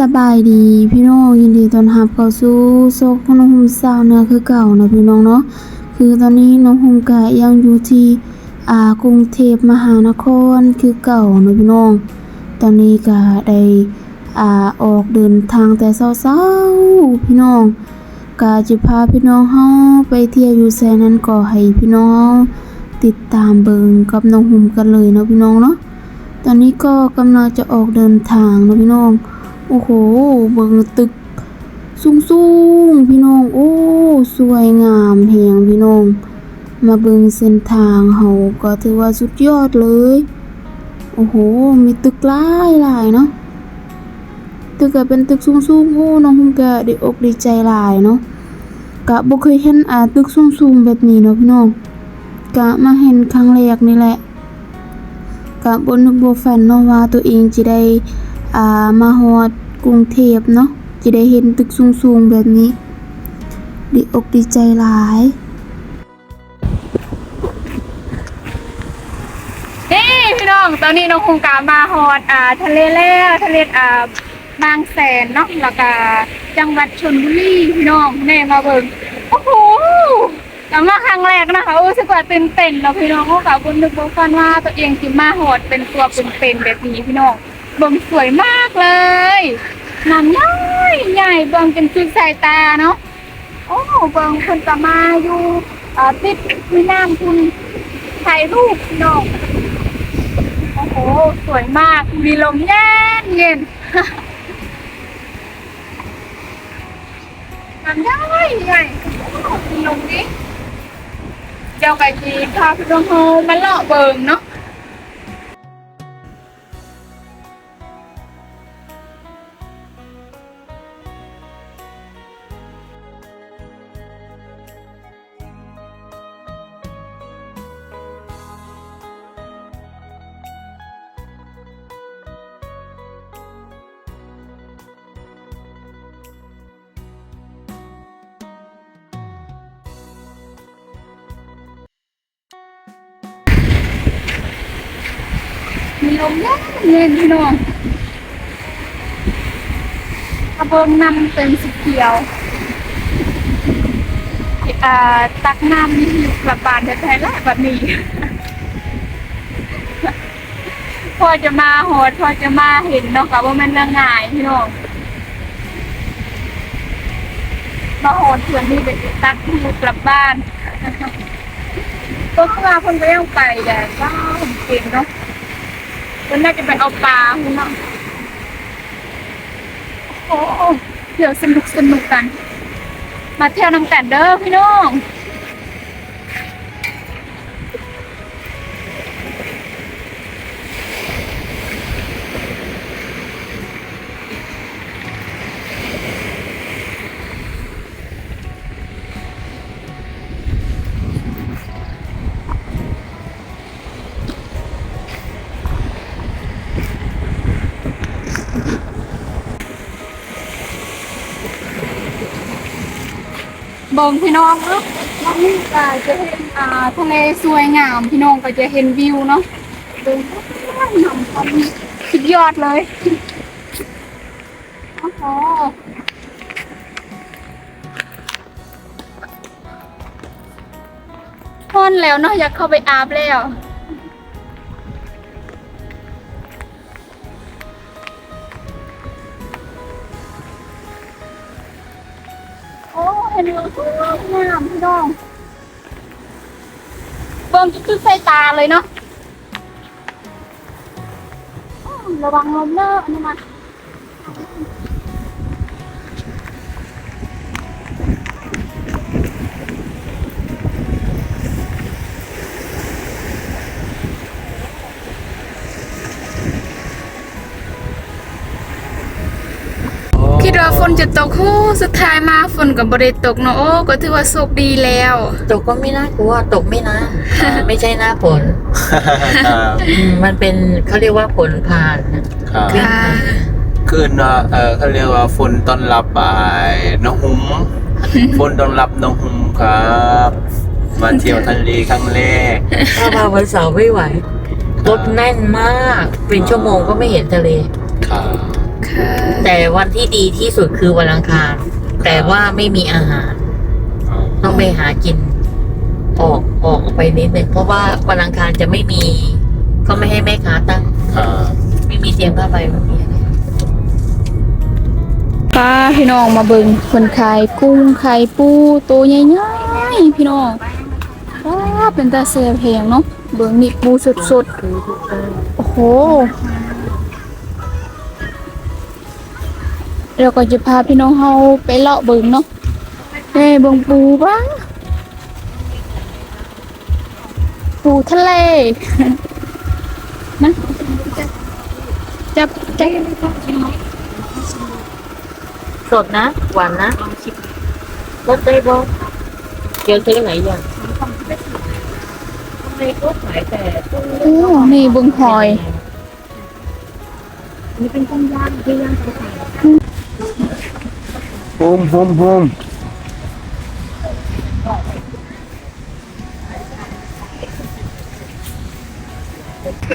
สบายดีพี่น้องยินดีต้อนรับเข้าสู่โซกน้องหุ่มสาวเนือคือเก่านะพี่น้องเนาะคือตอนนี้น้องหุ่มก็ยังอยู่ที่อ่ากรุงเทพมหานครคือเก่านะพี่น้อง ตอนนี้ก็ได้อ่าออกเดินทางแต่เช้าๆพี่น้องก็จะพาพี่น้องเฮาไปเที่ยวอยู่แซนั้นก็ให้พี่น้องติดตามเบิงกับน้องหุ่มกันเลยเนะพี่น้องเนาะตอนนี้ก็กำลังจะออกเดินทางนะพี่น้อง โอ้โหเบิ่งตึกสูงๆพี่น้อง โอ้ สวยงามแหงพี่น้อง มาเบิ่งเส้นทางเฮาก็ถือว่าสุดยอดเลย โอ้โห มีตึกหลายหลายเนาะ ตึกก็เป็นตึกสูงๆโอ้ น้องหุ่มก็ด้อกดีใจหลายเนาะกะบ่เคยเห็นอ่าตึกสูงๆแบบนี้เนาะพี่น้อง กะมาเห็นครั้งแรกนี่แหละกับบนึกบ่ฝันเนาะว่าตัวเองจะได้อ่ามาฮอด กรุงเทพเนาะจะได้เห็นตึกสูงๆแบบนี้ ดีอกดีใจหลายนี่พี่น้อง ตอนนี้น้องคงกามาฮอดอ่าทะเลแล้วทะเลอ่าบางแสนเนาะแล้วก็จังหวัดชลบุรีพี่น้องแน่มาเบิ่งโอ้โหกลับมาครั้งแรกนะคะรู้สึกว่าตื่นเต้นเนาะพี่น้องก็กับบนนึกบ่ฟันว่าตัวเองสิมาฮอดเป็นตัวเป็นๆแบบนี้พี่น้อง เบิ่งสวยมากเลยน้ำใหญ่ใหญ่เบิ่งเป็นสุดสายตาเนาะโอ้เบิ่งคนก็มาอยู่อ่าติดม่น้ำคุณถ่ายรูปน้องโอ้โหสวยมากมีลมเย็นเย็นทำได้ใหญ่มีลมนี้เจ้าไก่จีพาพี่น้องโฮมาเลาะเบิงเนาะ มีลมเย็นเย็นพี่น้องกระเบิงน้ำเป็นสีเขียวตักน้ำนี่อยู่กลับบานแท้ๆแล้วแบบนี้พอจะมาโหดพอจะมาเห็นเนาะค่ะว่ามันเรื่องง่ายพี่น้องมาโหดเพื่อนนี่เป็นตักอยู่กลับบ้านก็เข้ามาคนก็ยังไปแต่ก็เก่งเนาะ มันน่าจะไปเอาปลาคุณน้องโอ้โหเดี๋ยวสนุกสนุกกัน มาเที่ยวน้ำกันเด้อพี่น้อง บิงพี่น้องเนาะน้องนี่ก็จะเห็นอ่าทะเลสวยงามพี่น้องก็จะเห็นวิวเนาะดูนหนำความสุดยอดเลยโอ้โหพอนแล้วเนาะอยากเข้าไปอาบแล้ว นวิวสวยงาพี่น้องเบิ่งจุดๆใส่ตาเลยเนาะระวังลมเนอะอันนี้มา นจะตกโอ้สุดท้ายมาฝนกับบริตกเนาะโอ้ก็ถือว่าโชคดีแล้ว ตกก็ไม่น่ากลัวตกไม่นานไม่ใช่หน้าฝนครับอืมมันเป็นเขาเรียกว่าฝนผ่านนะ ครับ ค่ะคืนว่าเออเขาเรียกว่าฝนต้อนรับไปน้องหุ้มฝนต้อนรับน้องหุ้มครับ มาเที่ยวทะเลครั้งแรก ถ้ามาวันเสาร์ไม่ไหวรถแน่นมาก เป็นชั่วโมงก็ไม่เห็นทะเล ครับค่ะ แต่วันที่ดีที่สุดคือวันอังคาร แต่ว่าไม่มีอาหาร ต้องไปหากิน ออกออกไปนิดนึงเพราะว่าวันอังคารจะไม่มีเขาไม่ให้แม่ค้าตั้งอ่าไม่มีเตียงผ้าใบไม่มีอะไรป้าพี่น้องมาเบิ่งคนขายกุ้งขายปูตัวใหญ่ๆพี่น้องว้าเป็นตาเสียแพงเนาะเบิ่งนี่ปูสดๆโอ้โห เดี๋ยวก็จะพาพี่น้องเฮาไปเลาะเบิ่งเนาะเอ้เบิ่งปูบ้างปูทะเลนะจับจับสดนะ หวานนะรสได้บ่เกี๊ยวซื้อไหนอย่างในก็ขายแต่ตู้โอ้นี่เบึงหอย นี่เป็นกุ้งย่างที่ย่างเขาขายโฮมโฮมโฮม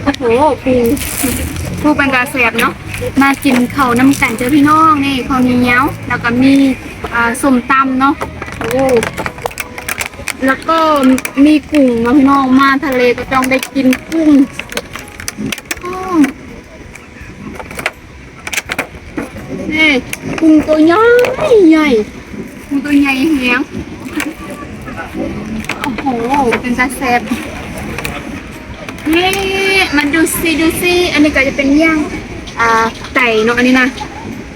โอ้โหปูปูเป็นกาแสบเนาะมากินเขาวน้ำกันเจ้าพี่น้องนี่ข้าวเหนียวแล้วก็มีอ่าส้มตำเนาะโอ้แล้วก็มีกุ้งเนาะพี่น้องมาทะเลก็ต้องได้กินกุ้งอ้อนี่ กุ้งตัวใหญ่ใหญ่กุ้งตัวใหญ่แฮงโอ้โห เป็นกาแสบนี่มันดูซิดูซิอันนี้ก็จะเป็นย่างอ่าไก่เนาะอันนี้นะ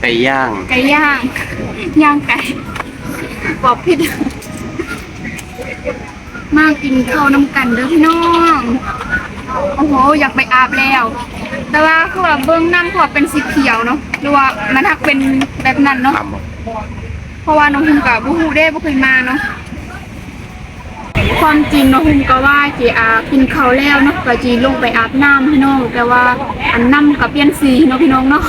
ไก่ย่าง ไก่ย่าง ย่างไก่บอกผิดมากินข้าวน้ำกันเด้อพี่น้อง โอ้โห อยากไปอาบแล้ว แต่ว่าคือว่าเบื้องน้ำขอเป็นสีเขียวเนาะ หรือว่ามันทักเป็นแบบนั้นเนาะทำเพราะว่าน้องหุ่มกับบูฮูได้บ่เคยมาเนาะความจริงน้องหุ่มก็ว่าจีอากินข้าวแล้วเนาะก็จีลงไปอาบน้ำพี่น้องแต่ว่าอันน้ำกับเปลี่ยนสีเนาะพี่น้องเนาะ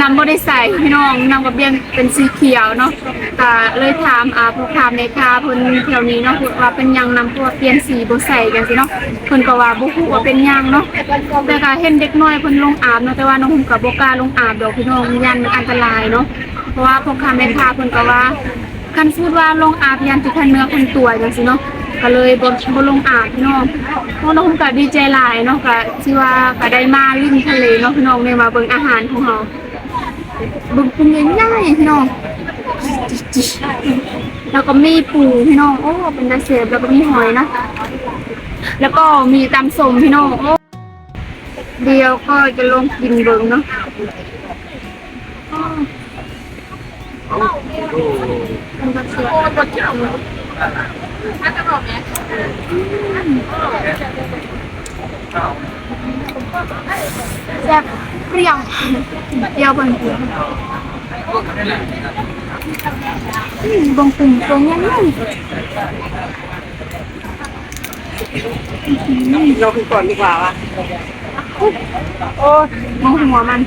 น้ำบ่ได้ใส่พี่น้องน้ำกับเปลี่ยนเป็นสีเขียวเนาะก็เลยถามอาผู้ถามในคาเพิ่นแถวนี้เนาะว่าเป็นยังน้ำตัวเปลี่ยนสีบ่ใส่กันสิเนาะเพิ่นก็ว่าบ่ฮู้ว่าเป็นยังเนาะแต่ก็เห็นเด็กน้อยเพิ่นลงอาบเนาะแต่ว่าน้องหุ่มก็บ่กล้าลงอาบดอกพี่น้องยันมันอันตรายเนาะเพราะว่าพ่อค้าแม่ค้าเพิ่นก็ว่าคันพูดว่าลงอาบยันสิคันเนื้อคนตัวจังซี่เนาะก็เลยบ่บ่ลงอาบพี่น้องพราะน้องก็ดีใจหลายเนาะก็ที่ว่าก็ได้มาลิ้มทะเลเนาะพี่น้องได้มาเบิ่งอาหารของเฮา บิ่งเป็นง่ายๆพี่น้องแล้วก็มีปูพี่น้องโอ้เป็นตาเสพแล้วก็มีหอยนะ แล้วก็มีตำสมพี่น้องโอ้เดียวก็จะลงกินเบิงเนาะมันก็เสีย แซ่บเปรี้ยวเปรี้ยวบนหัวอืมบงปุ่มตรงนี้นี่เราคือก่อนดีกว่าวะโอ้มองหัวมัน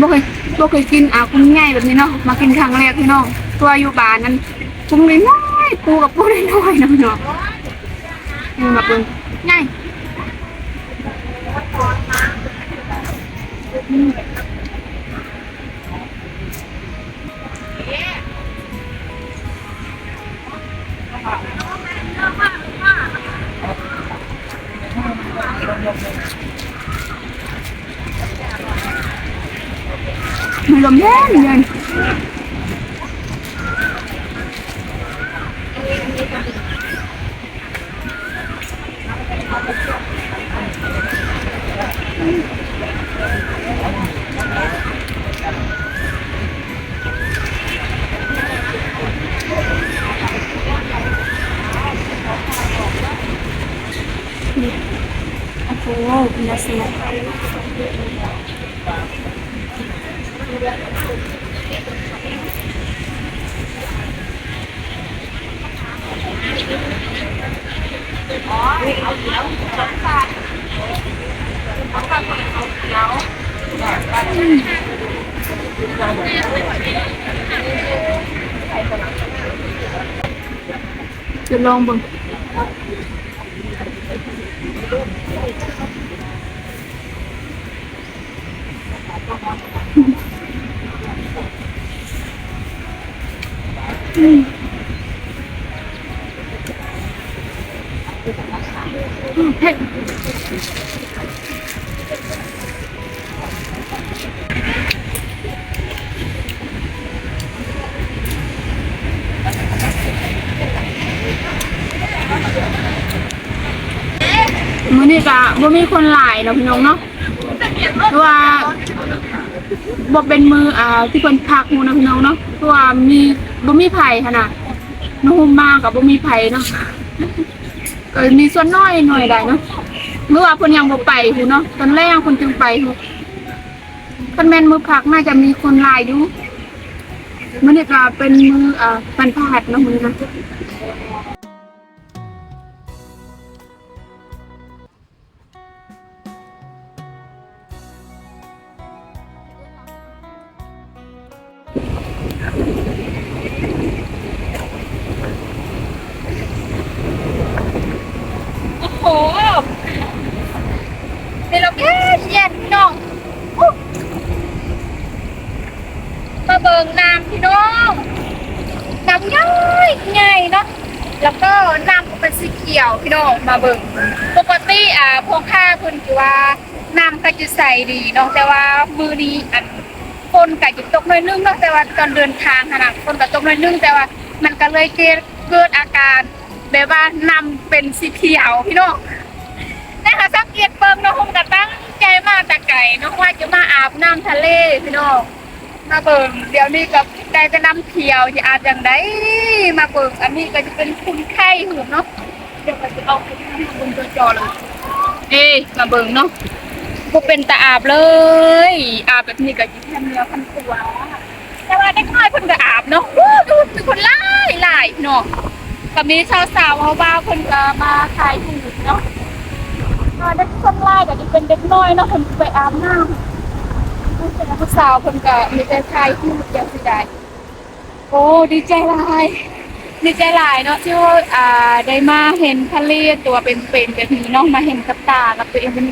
บ่เคยบ่เคยกินอะกุ้งใหญ่แบบนี้เนาะมากินครั้งแรกพี่น้องตัวอยู่บ้านนั้นกุ้งน้อยปูกับปูน้อยๆนะพี่น้องนี่มาเบิ่งใหญ่ จะลองเบิ่งเผ็ด มื้อนี้ก็บ่มีคนหลายเนาะพี่น้องเนาะเพราะ ว่าบ่เป็นมืออ่าที่เพิ่นพักหมู่เนะพี่น้องเนาะเพราะว่ามีบ่มีไผขนาดน้องมากับบ่มีไผเนาะก็มีส่วนน้อยหน่อยได้เนาะเมื่อว่าเพิ่นยังบ่ไปหูเนาะตอนแรกเพิ่นจึงไปหูเพิ่นแม่นมือพักน่าจะมีคนหลายอยู่มื้อนี้ก็เป็นมืออ่าบรรพหัสเนาะมื้อนี้เนาะ โอ้โหนี่เราแค่เย็นพี่น้องอุ๊ยมาเบิงน้ำพี่น้องน้ำง่ายไงเนาะแล้วก็น้ำก็เป็นสีเขียวพี่น้องมาเบิงปกติอ่าพวกข้าคุณคือว่าน้ำก็จะใสดีเนาะแต่ว่ามือนี้อัน ฝนก็จะตกน่อยนึงเนาะแต่ว่าตอนเดินทางขนาดฝนก็ตกน่อยนึงแต่ว่ามันก็เลยเกิดเกิดอาการแบบว่าน้ำเป็นสีเขียวพี่น้องนะคะสังเกตเบิ่งเนาะผมก็ตั้งใจมาแต่ไก่เนาะว่าจะมาอาบน้ำทะเลพี่น้องมาเบิ่งเดี๋ยวนี้ก็ได้จะน้ำเขียวจะอาบอย่างไดมาเบิ่งอันนี้ก็จะเป็นคุณไข่หูเนาะเดี๋ยวก็จะเอาไปให้บนตัวจอเลยเอ้มาเบิ่งเนาะ บ่เป็นตาอาบเลย อาบแบบนี้ก็จะแค่เนื้อพันตัวแต่ว่าเด็กน้อยเพิ่นก็อาบเนาะโอ้ดูมีคนหลายหลายเนาะก็มีสาวๆเฮาบ้าวเพิ่นก็มาขายหูเนาะอ่าเด็กคนแรกก็จะเป็นเด็กน้อยเนาะคนไปอาบน้ำผู้ชาผู้สาวคนก็มีแต่ชายที่มันยังสิได้โอ้ดีใจหลายดีใจหลายเนาะที่ว่าอ่าได้มาเห็นทะเลตัวเป็นๆแบบนี้เนาะมาเห็นกับตากับตัวเองเป็น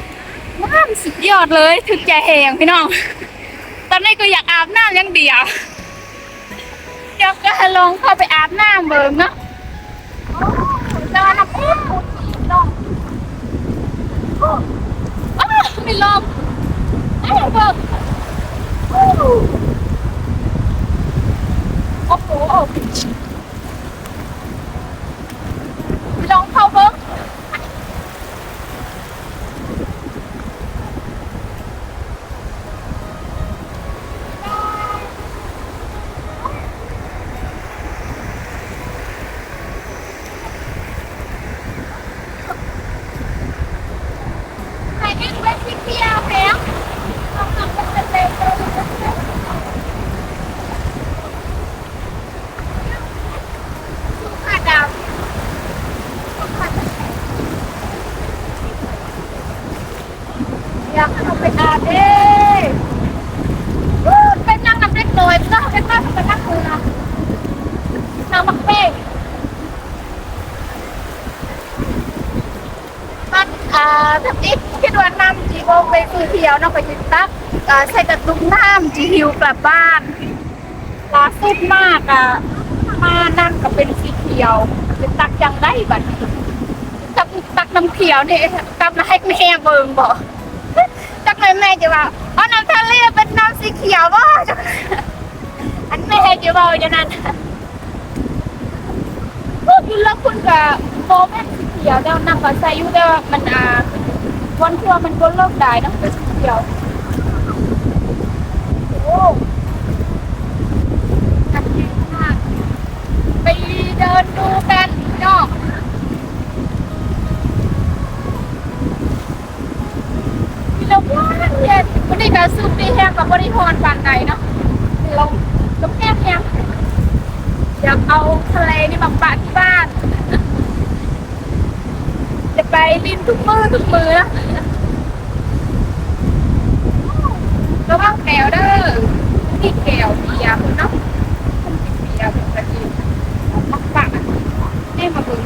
ว้าสุดยอดเลยถึกใจแหงพี่น้อง ตอนนี้ก็อยากอาบน้ำอย่างเดียวเดี๋ยวก็ลองเข้าไปอาบน้ำเบิ่งเนาะโอ้แต่ว่าน้ำพุน้องอ้าวไม่ลมไอ้เบิกโอ้โหโอ้โหลองเข้าเบิ้งใครเอ็นเวสที่เที่ยวแล้วลองทำเป็นเต็มเลยสุขาดาวสุขาดาว อยากให้เราไปอาบเด้เป็นนางนำเล็กน้อยไม่ต้องเป็นต้นเป็นนักมือนะนางมักเป้งมันอ่าทับอิดคิดว่าน้ำจีโบไปคือเที่ยวเนาะไปจิตักอ่าใส่กระตุกน้ำจีฮิวกลับบ้านลาสุดมากอะมานั่นก็เป็นสีเขียวเป็นตักจังได้บัดนี้ตักตักน้ำเขียวเนี่ยตักมาให้แม่เบิงบ่ตัก แม่แม่จะว่าเอาน้ำทะเลเป็นน้ำสีเขียวบ่อันแม่จะบอกอย่างนั้นพวกอยู่แล้วคุณกับโมแม่นสีเขียวแล้วนั่งก็ใส่อยู่แต่ว่ามันอ่าวันเที่ยวมันก็เลิกได้นะเป็นสีเขียวโอ้จัดเก่งมากไปเดินดูกันเนาะ เย็นวันนี้ก็สุดดีแห้งกับบริพรปานใดเนาะลมลมแห้งยังอยากเอาทะเลนี่มาปะที่บ้าน จะไปลินทุกมือทุกมือนะว่างแกวเด้อที่แกวเบียร์คุณเนาะคนกินเบียร์เป็นประจำมักปะให้มาบิ่ง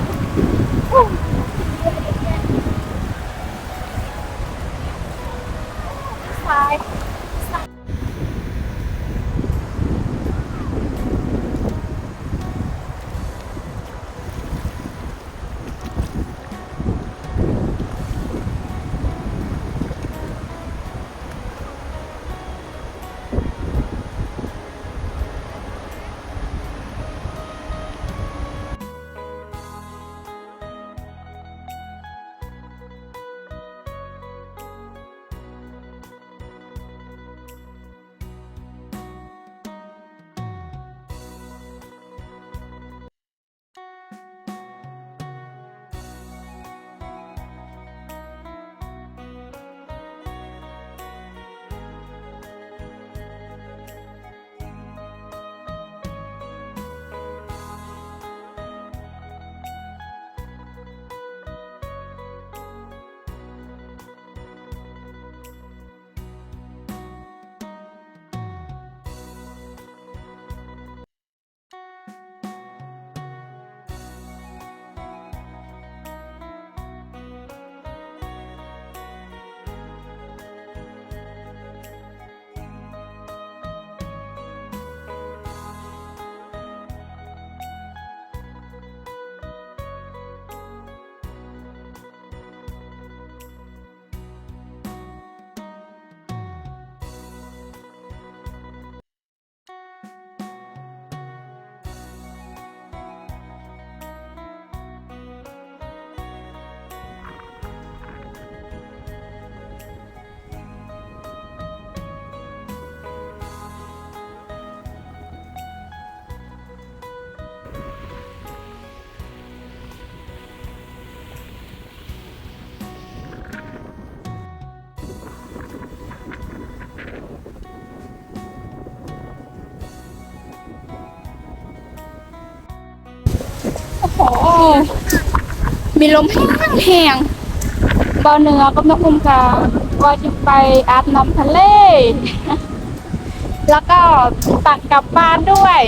มีลมแห้งแห้งเบาเหนือกับนกคุมกาว่าจะไปอาบน้ำทะเล แล้วก็ตัดกลับบ้านด้วย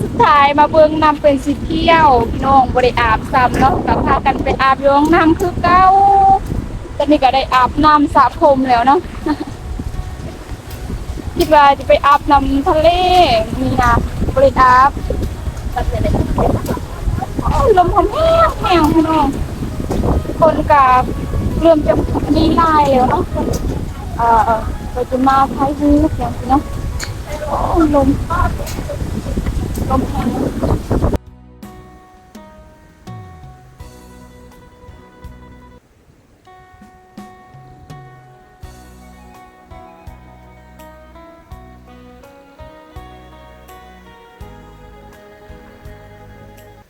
สุดท้ายมาเบิ่งนำเป็นสิเที่ยวพี่น้องบริอาบซ้ำเนาะกับพากันไปอาบโยงน้ำคือเก้าตอนนี้ก็ได้อาบน้ำสระผมแล้วเนาะคิดว่าจะไปอาบน้ำทะเลมีนะบริอาบโอ้ ยลมพัดแห้งแห้งพี่น้องคนกับเริ่มจะมีลายแล้วเนาะเอ่อเราจะมาพายฮูอย่างนี้เนาะโอ้ลมลมแห้ง